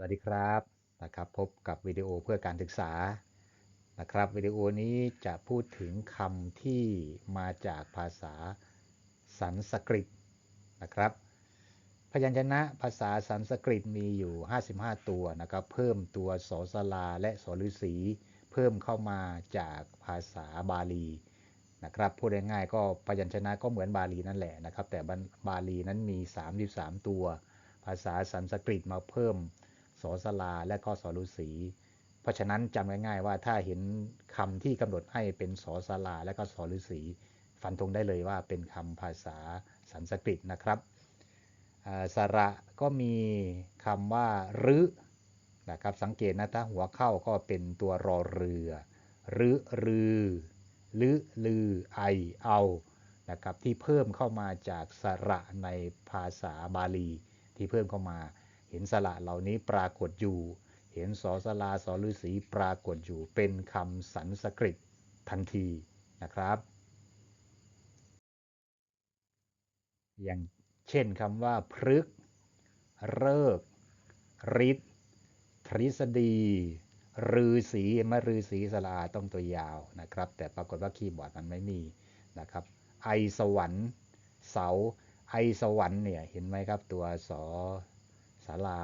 สวัสดีครับนะครับพบกับวิดีโอเพื่อการศึกษานะครับวิดีโอนี้จะพูดถึงคำที่มาจากภาษาสันสกฤตนะครับ พยัญชนะภาษาสันสกฤตมีอยู่ 55 ตัวนะครับเพิ่มตัวสอสลาและสอฤษีเพิ่มเข้ามาจากภาษาบาลีนะครับพูดง่ายๆก็พยัญชนะก็เหมือนบาลีนั่นแหละนะครับ แต่บาลีนั้นมี 33 ตัว ภาษาสันสกฤตมาเพิ่ม สอสลาและก็สอฤษีเพราะฉะนั้นจำง่ายๆว่าถ้าเห็นคำที่กำหนดให้เป็นสอสลาและก็สอฤษีฟันธงได้เลยว่าเป็นคำภาษาสันสกฤตนะครับสระก็มีคำว่ารึนะครับสังเกตนะถ้าหัวเข้าก็เป็นตัวรอเรือรึรือลือลือไอเอานะครับที่เพิ่มเข้ามาจากสระในภาษาบาลีที่เพิ่มเข้ามา เห็นสระเหล่านี้ปรากฏอยู่ เห็นสอสลาสอฤษีปรากฏอยู่เป็นคำสันสกฤตทันทีนะครับ อย่างเช่นคำว่าพฤกเริกฤทธิ์ทฤษฎีฤาษีมาฤาษีสลาต้องตัวยาวนะครับ แต่ปรากฏว่าคีย์บอร์ดมันไม่มีนะครับ ไอสวรรค์เสาไอสวรรค์เนี่ยเห็นไหมครับตัวสอ ศาลา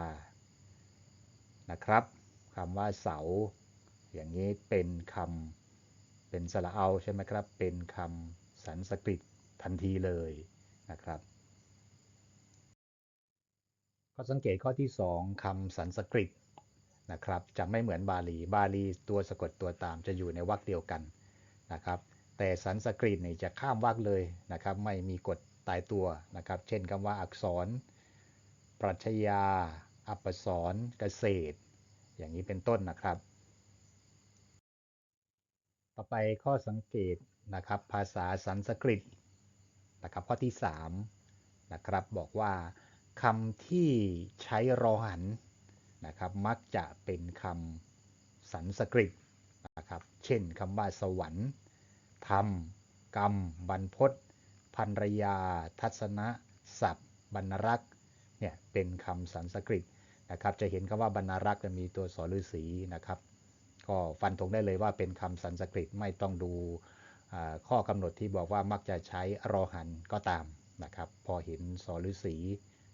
นะครับคำว่าเสา อย่างนี้เป็นคำเป็นสระเอาใช่ไหมครับ เป็นคำสันสกฤตทันทีเลยนะครับก็สังเกตข้อที่ 2คำสันสกฤตนะครับ จะไม่เหมือนบาลี บาลีตัวสะกดตัวตามจะอยู่ในวรรคเดียวกันนะครับ แต่สันสกฤตนี่จะข้ามวรรคเลยนะครับ ไม่มีกฎตายตัวนะครับ เช่นคำว่าอักษร ปรัชญา อัปสรเกษตร อย่างนี้เป็นต้นนะครับ ต่อไปข้อสังเกตนะครับ ภาษาสันสกฤตนะครับข้อที่3นะครับบอกว่าคำที่ใช้รอหันนะครับ มักจะเป็นคำสันสกฤตนะครับ เช่นคำว่าสวรรค์ธรรม กรรม บรรพศพันรยา ทัศนะ ศัพท์ บรรรักษ์ เนี่ยเป็นคำสันสกฤตนะครับจะเห็นคำว่าบรรรักษ์มีตัวสอฤษีนะครับ ก็ฟันธงได้เลยว่าเป็นคำสันสกฤตไม่ต้องดูข้อกำหนดที่บอกว่ามักจะใช้รอหันก็ตามนะครับ พอเห็นสอฤษี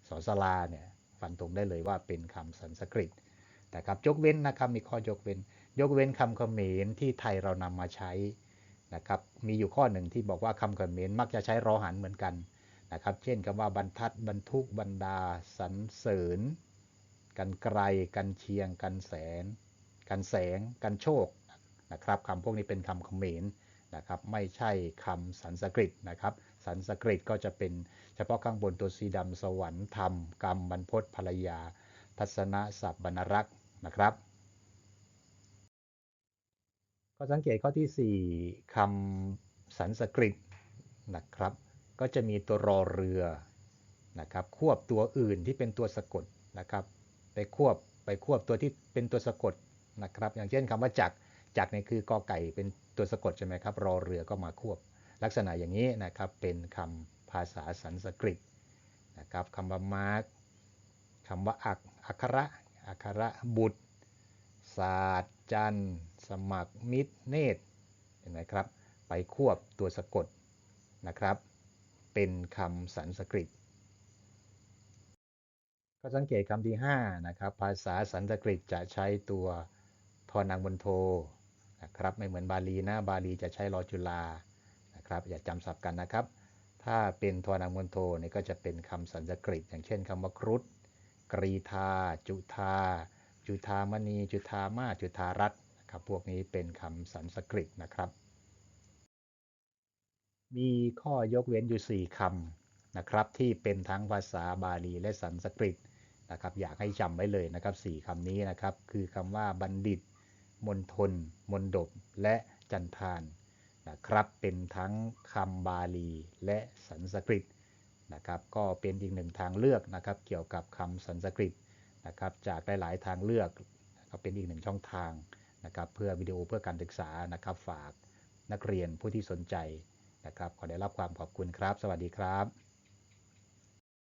สอสลาเนี่ยฟันธงได้เลยว่าเป็นคำสันสกฤตนะครับยกเว้นนะครับมีข้อยกเว้น ยกเว้นคำเขมรที่ไทยเรานำมาใช้นะครับมีอยู่ข้อหนึ่งที่บอกว่าคำเขมรมักจะใช้รอหันเหมือนกัน นะครับ เช่นคำว่าบรรทัดบรรทุกบรรดาสรรเสริญ กันไกล กันเชียง กันแสน กันแสง กันโชคนะครับคำพวกนี้เป็นคำเขมรนะครับไม่ใช่คำสันสกฤตนะครับ สันสกฤตก็จะเป็นเฉพาะข้างบนตัวสีดำสวรรค์ธรรมกรรมบรรพศภรรยา ทัศนะศัพท์บรรรักษ์นะครับก็สังเกตข้อที่ 4คำสันสกฤตนะครับ ก็จะมีตัวรอเรือนะครับควบตัวอื่นที่เป็นตัวสะกดนะครับ ไปควบไปควบตัวที่เป็นตัวสะกดนะครับ อย่างเช่นคำว่าจักจักนี่คือกอไก่เป็นตัวสะกดใช่ไหมครับ รอเรือก็มาควบ ลักษณะอย่างนี้นะครับเป็นคำภาษาสันสกฤตนะครับคำว่ามาร์กคำว่าอักอัคระอัคระบุตรศาสตร์จันสมัครมิตรเนตรเห็นไหมครับ ไปควบตัวสะกดนะครับ เป็นคำสันสกฤต ก็สังเกตคำที่ 5 นะครับ ภาษาสันสกฤตจะใช้ตัวทอนางบนโทนะครับไม่เหมือนบาลีนะบาลีจะใช้รอจุลานะครับอย่าจำสับกันนะครับ ถ้าเป็นทวนางบนโทนี่ก็จะเป็นคำสันสกฤต อย่างเช่นคำว่าครุฑกรีธา จุธา จุธามณี จุธามาจุธารัตนะครับพวกนี้เป็นคำสันสกฤตนะครับ มีข้อยกเว้นอยู่ 4คำนะครับ ที่เป็นทั้งภาษาบาลีและสันสกฤตนะครับ อยากให้จำไว้เลยนะครับ 4คำนี้นะครับ คือคำว่าบัณฑิต มนทน มนดบ และจันทานนะครับ เป็นทั้งคำบาลีและสันสกฤตนะครับ ก็เป็นอีกหนึ่งทางเลือกนะครับ เกี่ยวกับคำสันสกฤตนะครับ จากหลาย ๆ ทางเลือกก็เป็นอีกหนึ่งช่องทางนะครับ เพื่อวิดีโอเพื่อการศึกษานะครับ ฝากนักเรียนผู้ที่สนใจ นะครับ ขอได้รับความขอบคุณครับ สวัสดีครับ